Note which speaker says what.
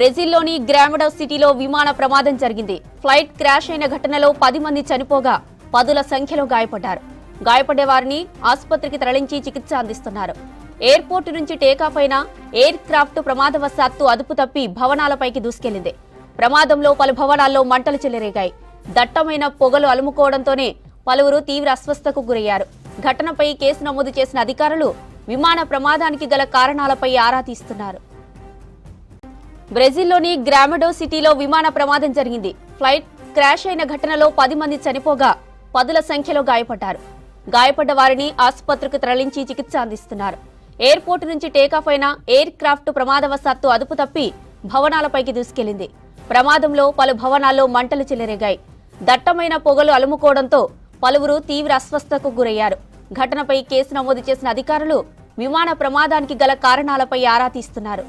Speaker 1: బ్రెజిల్లోని గ్రామిడో సిటీలో విమాన ప్రమాదం జరిగింది. ఫ్లైట్ క్రాష్ అయిన ఘటనలో పది మంది చనిపోగా పదుల సంఖ్యలో గాయపడ్డారు. గాయపడే వారిని ఆసుపత్రికి తరలించి చికిత్స అందిస్తున్నారు. ఎయిర్పోర్ట్ నుంచి టేకాఫ్ అయిన ఎయిర్ క్రాఫ్ట్ ప్రమాదవశాత్తు అదుపు తప్పి భవనాలపైకి దూసుకెళ్ళింది. ప్రమాదంలో పలు భవనాల్లో మంటలు చెలరేగాయి. దట్టమైన పొగలు అలుముకోవడంతోనే పలువురు తీవ్ర అస్వస్థకు గురయ్యారు. ఘటనపై కేసు నమోదు చేసిన అధికారులు విమాన ప్రమాదానికి గల కారణాలపై ఆరా తీస్తున్నారు. బ్రెజిల్లోని గ్రామడో సిటీలో విమాన ప్రమాదం జరిగింది. ఫ్లైట్ క్రాష్ అయిన ఘటనలో పది మంది చనిపోగా పదుల సంఖ్యలో గాయపడ్డారు. గాయపడ్డ వారిని ఆసుపత్రికి తరలించి చికిత్స అందిస్తున్నారు. ఎయిర్పోర్ట్ నుంచి టేకాఫ్ అయిన ఎయిర్ క్రాఫ్ట్ ప్రమాదవశాత్తు అదుపు తప్పి భవనాలపైకి దూసుకెళ్ళింది ప్రమాదంలో పలు భవనాల్లో మంటలు చెలరేగాయి. దట్టమైన పొగలు అలుముకోవడంతో పలువురు తీవ్ర అస్వస్థకు గురయ్యారు. ఘటనపై కేసు నమోదు చేసిన అధికారులు విమాన ప్రమాదానికి గల కారణాలపై ఆరా తీస్తున్నారు.